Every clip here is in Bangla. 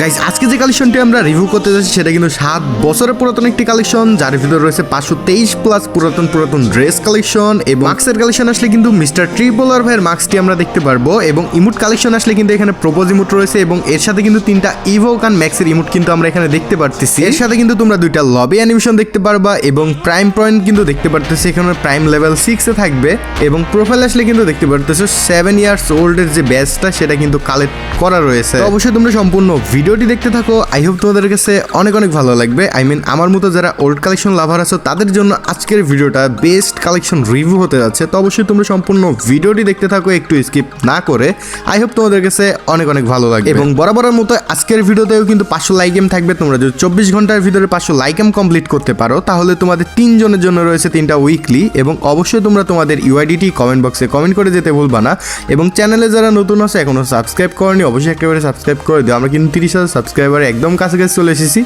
গাইস আজকে যে কালেকশনটি আমরা রিভিউ করতে যাচ্ছি, সেটা কিন্তু সাত বছরের পুরাতন একটি কালেকশন যার ভিতরে রয়েছে পাঁচশো তেইশ প্লাস পুরাতন পুরাতন ড্রেস কালেকশন এবং মার্কসের কালেকশন আসলে কিন্তু মিস্টার ট্রিপলার ভাইয়ের মার্কসটি আমরা দেখতে পারব এবং ইমুট কালেকশন আসলে কিন্তু এখানে প্রপোজ ইমুট রয়েছে এবং এর সাথে কিন্তু তিনটা ইভোকান ম্যাক্সের ইমুট কিন্তু আমরা এখানে দেখতে পারতেছি। এর সাথে কিন্তু তোমরা দুইটা লবি অ্যানিমেশন দেখতে পারবা এবং প্রাইম পয়েন্ট কিন্তু দেখতে পারতেছি, এখানে প্রাইম লেভেল সিক্সে থাকবে এবং প্রোফাইল আসলে কিন্তু দেখতে পারতেছো সেভেন ইয়ার্স ওল্ডের যে ব্যাচটা সেটা কিন্তু কালেক্ট করা রয়েছে। অবশ্যই তোমরা সম্পূর্ণ ভিডিওটি দেখতে থাকো। আই হোপ তোমাদের কাছে অনেক অনেক ভালো লাগবে। আই মিন আমার মতো যারা ওল্ড কালেকশন লাভার আছো, তাদের জন্য আজকের ভিডিওটা বেস্ট কালেকশন রিভিউ হতে যাচ্ছে। তো অবশ্যই তোমরা সম্পূর্ণ ভিডিওটি দেখতে থাকো, একটু স্কিপ না করে। আই হোপ তোমাদের কাছে অনেক অনেক ভালো লাগবে। এবং বরাবরের মতো আজকের ভিডিওতেও কিন্তু পাঁচশো লাইক এম থাকবে। তোমরা যদি চব্বিশ ঘণ্টার ভিতরে পাঁচশো লাইক এম কমপ্লিট করতে পারো, তাহলে তোমাদের তিনজনের জন্য রয়েছে তিনটা উইকলি এবং অবশ্যই তোমরা তোমাদের ইউআইডিটি কমেন্ট বক্সে কমেন্ট করে যেতে ভুলবা না। এবং চ্যানেলে যারা নতুন আছে এখনও সাবস্ক্রাইব করনি, অবশ্যই একেবারে সাবস্ক্রাইব করে দিও। আমরা কিন্তু তিরিশ হাজার সাবস্ক্রাইবার একদম কাছাকাছি চলে এসেছি।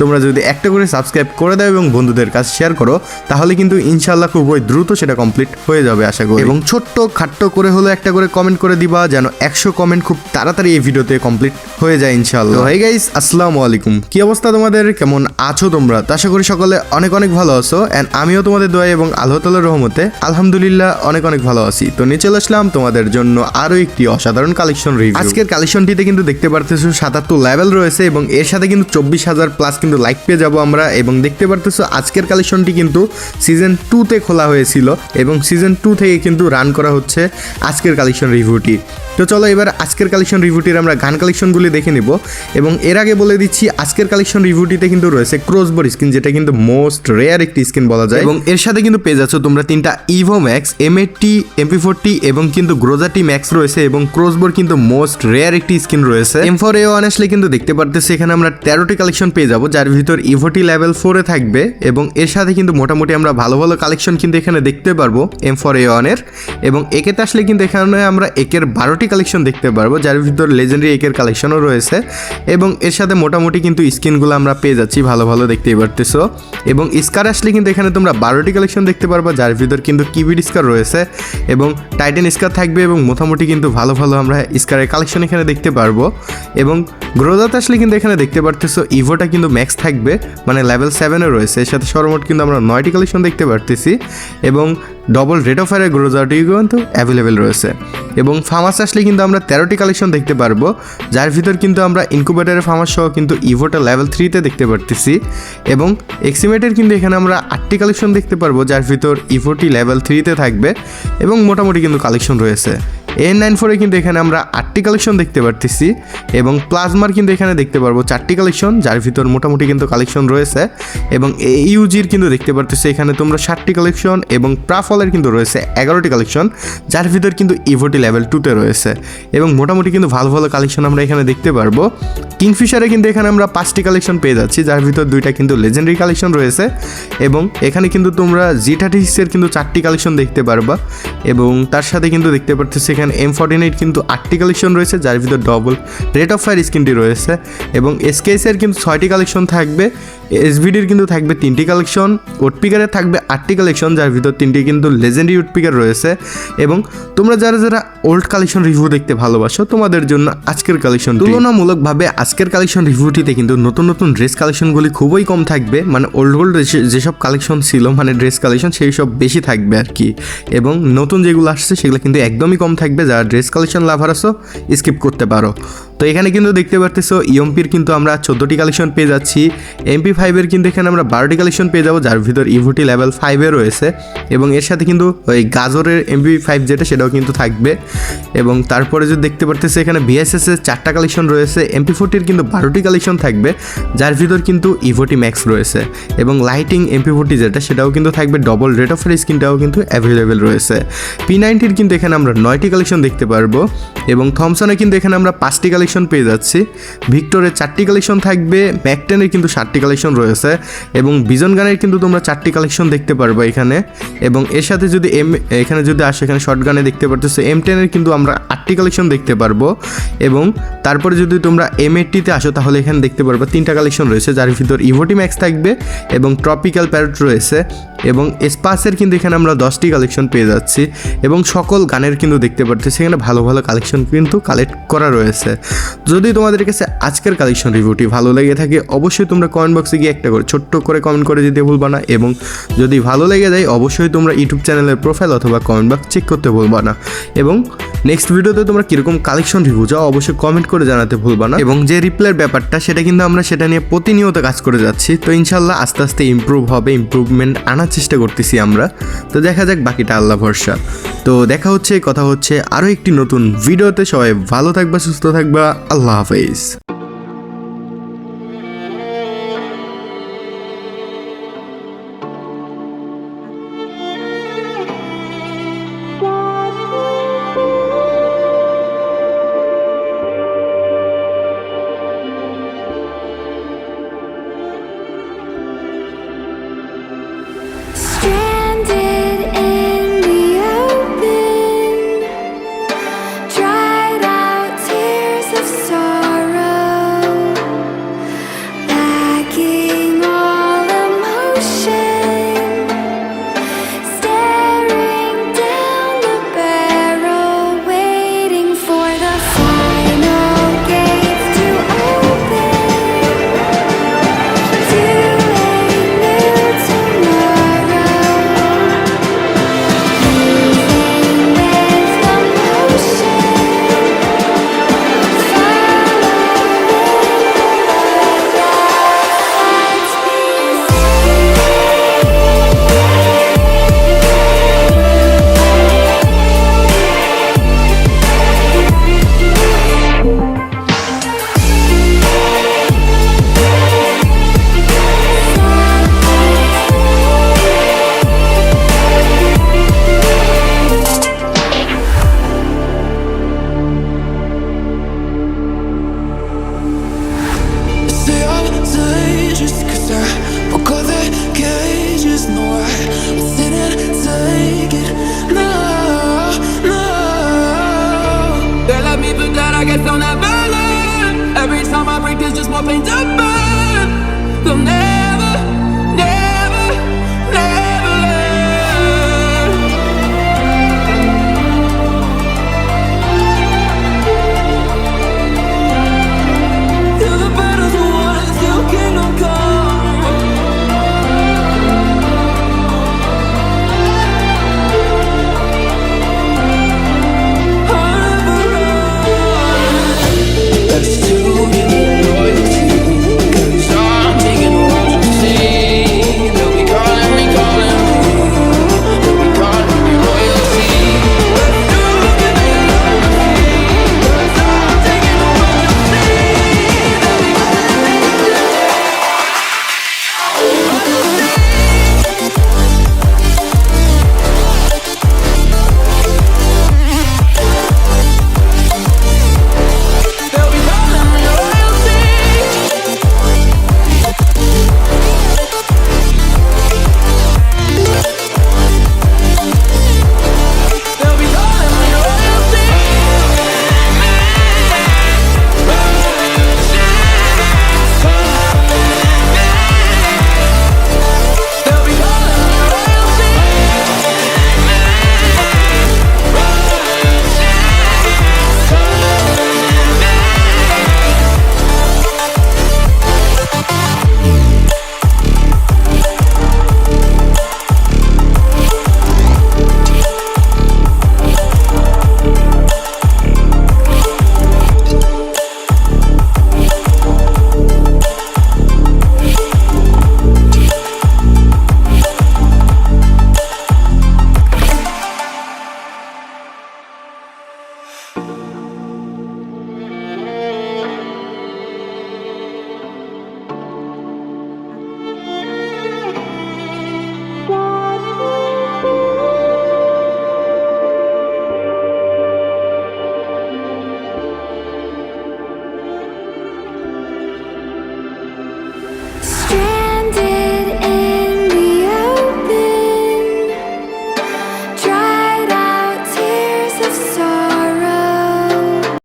তোমরা যদি একটা করে সাবস্ক্রাইব করে দাও এবং বন্ধুদের কাছে শেয়ার করো, তাহলে কিন্তু ইনশাল্লাহ খুবই দ্রুত সেটা কমপ্লিট হয়ে যাবে, আশা করি। এবং ছোট্ট খাট্ট করে হলো একটা করে কমেন্ট করে দিবা, যেন একশো কমেন্ট খুব তাড়াতাড়ি এই ভিডিওতে কমপ্লিট হয়ে যায় ইনশাল্লাহ হাই গাইস আসসালামু আলাইকুম। কি অবস্থা তোমাদের? কেমন আছো তোমরা? আশা করি সকলে অনেক অনেক ভালো আছো। অ্যান্ড আমিও তোমাদের দোয়া এবং আল্লাহ তালার রহমতে, আলহামদুলিল্লাহ, অনেক অনেক ভালো আছি। তো, নিয়ে চলে আসলাম তোমাদের জন্য আরও একটি অসাধারণ কালেকশন রিভিউ আজকের কালেকশনটিতে কিন্তু দেখতে পারতেছো সাতাত্তর লেভেল রয়েছে এবং এর সাথে কিন্তু চব্বিশ হাজার প্লাস কিন্তু লাইক পেয়ে যাব আমরা। এবং দেখতে পারতেছো আজকের কালেকশনটি কিন্তু সিজন টুতে খোলা হয়েছিল এবং সিজন টু থেকে কিন্তু রান করা হচ্ছে আজকের কালেকশন রিভিউটি তো চলো এবার আজকের কালেকশন রিভিউটির আমরা গান কালেকশনগুলি দেখে নিব এবং এর আগে বলে দিচ্ছি আজকের কালেকশন রিভিউটিতে কিন্তু রয়েছে ক্রসবোর স্কিন যেটা কিন্তু মোস্ট রেয়ার একটি স্কিন বলা যায়। এবং এর সাথে কিন্তু পেয়ে যাচ্ছ তোমরা তিনটা Evo Max M eighty MP forty এবং কিন্তু গ্রোজাটি ম্যাক্স রয়েছে এবং ক্রসবোর কিন্তু মোস্ট রেয়ার একটি স্কিন রয়েছে। এম ফোর এ ওয়ান আসলে কিন্তু দেখতে পারতেছি, এখানে আমরা তেরোটি কালেকশন পেয়ে যাব, যার ভিতর ইভোটি লেভেল ফোরে থাকবে এবং এর সাথে কিন্তু মোটামুটি আমরা ভালো ভালো কালেকশন কিন্তু এখানে দেখতে পারব এম ফোর এ ওয়ানের এবং একেতে আসলে কিন্তু এখানে আমরা একের বারোটি কালেকশন দেখতে পারব, যার ভিতর লেজেন্ডারি একের কালেকশনও রয়েছে। এবং এর সাথে মোটামুটি কিন্তু স্কিনগুলো আমরা পেয়ে যাচ্ছি, ভালো ভালো দেখতেই পারতেছো। এবং স্কার আসলে কিন্তু এখানে তোমরা বারোটি কালেকশন দেখতে পারবা, যার ভিতর কিন্তু কিবিড স্কার রয়েছে। এবং টাইটেন স্কার থাকবে এবং মোটামুটি কিন্তু ভালো ভালো আমরা স্কারের কালেকশন এখানে দেখতে পারব। এবং গ্রোজাতে আসলে কিন্তু এখানে দেখতে পারতেছো ইভোটা কিন্তু ম্যাক্স থাকবে মানে লেভেল সেভেনে রয়েছে। এর সাথে সর্বমোট কিন্তু আমরা নয়টি কালেকশন দেখতে পারতেছি। এবং ডবল রেট অফ ফায়ারের গ্রোজাটিও কিন্তু অ্যাভেলেবেল রয়েছে। এবং ফার্মাস আসলে কিন্তু আমরা তেরোটি কালেকশন দেখতে পারব, যার ভিতর কিন্তু আমরা ইনকুবেটারের ফার্মাস সহ কিন্তু ইভোটা লেভেল থ্রিতে দেখতে পারতেছি। এবং এক্সিমেটের কিন্তু এখানে আমরা আটটি কালেকশন দেখতে পারব, যার ভিতর ইভোটি লেভেল থ্রিতে থাকবে এবং মোটামুটি কিন্তু কালেকশন রয়েছে। এন নাইন ফোরে কিন্তু এখানে আমরা আটটি কালেকশন দেখতে পারতেছি এবং প্লাজমার কিন্তু এখানে দেখতে পারব চারটি কালেকশন যার ভিতর মোটামুটি কিন্তু কালেকশন রয়েছে। এবং এ ইউজির কিন্তু দেখতে পারতেছি এখানে তোমরা ষাটটি কালেকশন এবং প্রাফলের কিন্তু রয়েছে এগারোটি কালেকশন যার ভিতর কিন্তু ইভোটি লেভেল টুতে রয়েছে। এবং মোটামুটি কিন্তু ভালো ভালো কালেকশন আমরা এখানে দেখতে পারব। কিংফিশারে কিন্তু এখানে আমরা পাঁচটি কালেকশন পেয়ে যাচ্ছি, যার ভিতর দুইটা কিন্তু লেজেন্ডারি কালেকশন রয়েছে। এবং এখানে কিন্তু তোমরা জি থার্টি সিক্সের কিন্তু চারটি কালেকশন দেখতে পারবা। এবং তার সাথে কিন্তু দেখতে পারতেছি এখানে এম ফর্টিন নাইট কিন্তু আটটি কালেকশন রয়েছে, যার ভিতর ডবল রেট অফ ফায়ার স্কিনটি রয়েছে। এবং এসকেএসের কিন্তু ছয়টি কালেকশন থাকবে এসভিডির কিন্তু থাকবে তিনটি কালেকশন ওটপিকারের থাকবে আটটি কালেকশন যার ভিতর তিনটি কিন্তু লেজেন্ডারি ওটপিকার রয়েছে এবং তোমরা যারা যারা ওল্ড কালেকশন রিভিউ দেখতে ভালোবাসো, তোমাদের জন্য আজকের কালেকশন তুলনামূলকভাবে আজকের কালেকশন রিভিউটিতে কিন্তু নতুন নতুন ড্রেস কালেকশনগুলি খুবই কম থাকবে। মানে ওল্ড ওল্ড যেসব কালেকশন ছিল মানে ড্রেস কালেকশন সেই সব বেশি থাকবে আর কি। এবং নতুন যেগুলো আসছে, সেগুলো কিন্তু একদমই কম থাকবে। যারা ড্রেস কালেকশন লাভার আসো স্কিপ করতে পারো। তো এখানে কিন্তু দেখতে পারতেছো ইএমপির কিন্তু আমরা চোদ্দোটি কালেকশন পেয়ে যাচ্ছি। এমপি ফাইভের কিন্তু এখানে আমরা বারোটি কালেকশন পেয়ে যাব, যার ভিতর ইভুটি লেভেল ফাইভে রয়েছে। এবং এর সাথে কিন্তু ওই গাজরের এমপি ফাইভ যেটা, সেটাও কিন্তু থাকবে। এবং তারপরে যদি দেখতে পারতেছে এখানে বিএসএস এর চারটা কালেকশন রয়েছে। এমপি ফোরটির কিন্তু বারোটি কালেকশন থাকবে, যার ভিতর কিন্তু ইভোটি ম্যাক্স রয়েছে। এবং লাইটিং এমপি ফোরটি যেটা, সেটাও কিন্তু থাকবে। ডবল রেট অফ স্কিনটাও কিন্তু অ্যাভেলেবেল রয়েছে। পি নাইনটির কিন্তু এখানে আমরা নয়টি কালেকশন দেখতে পারব। এবং থমসনে কিন্তু এখানে আমরা পাঁচটি কালেকশন পেয়ে যাচ্ছি। ভিক্টরের চারটি কালেকশন থাকবে, ম্যাকটেনের কিন্তু সাতটি কালেকশন রয়েছে এবং বিজন গানের কিন্তু তোমরা চারটি কালেকশন দেখতে পারবে এখানে। এবং এর সাথে যদি এম, এখানে যদি আসে, এখানে শর্ট গানে দেখতে পারতেছো এম টেনের কিন্তু আমরা আটটি কালেকশন দেখতে পারব। এবং তারপরে যদি তোমরা এম এইটটিতে আসো, তাহলে এখানে দেখতে পারবে তিনটা কালেকশন রয়েছে, যার ভিতর ইভোটি ম্যাক্স থাকবে এবং ট্রপিক্যাল প্যারট রয়েছে। এবং স্পাসের কিন্তু এখানে আমরা দশটি কালেকশন পেয়ে যাচ্ছি। এবং সকল গানের কিন্তু দেখতে পাচ্ছি সেখানে ভালো ভালো কালেকশন কিন্তু কালেক্ট করা রয়েছে। যদি তোমাদের কাছে আজকের কালেকশন রিভিউটি ভালো লেগে থাকে, অবশ্যই তোমরা কমেন্ট বক্সে গিয়ে একটা করে ছোট্ট করে কমেন্ট করে দিতে ভুলবা না এবং যদি ভালো লেগে যায়, অবশ্যই তোমরা ইউটিউব চ্যানেলের প্রোফাইল অথবা কমেন্ট বক্স চেক করতে ভুলবা না। এবং নেক্সট ভিডিওতে তোমরা কীরকম কালেকশন রিভিউ চাও, অবশ্যই কমেন্ট করে জানাতে ভুলবা না। এবং যে রিপ্লাইয়ের ব্যাপারটা, সেটা কিন্তু আমরা সেটা নিয়ে প্রতিনিয়ত কাজ করে যাচ্ছি। তো ইনশাল্লাহ আস্তে আস্তে ইমপ্রুভ হবে ইমপ্রুভমেন্ট আনার চেষ্টা করতেছি আমরা। তো দেখা যাক বাকিটা আল্লাহ ভরসা। তো দেখা হচ্ছে, কথা হচ্ছে আরও একটি নতুন ভিডিওতে সবাই ভালো থাকবা, সুস্থ থাকবা। আল্লাহ হাফেজ shit.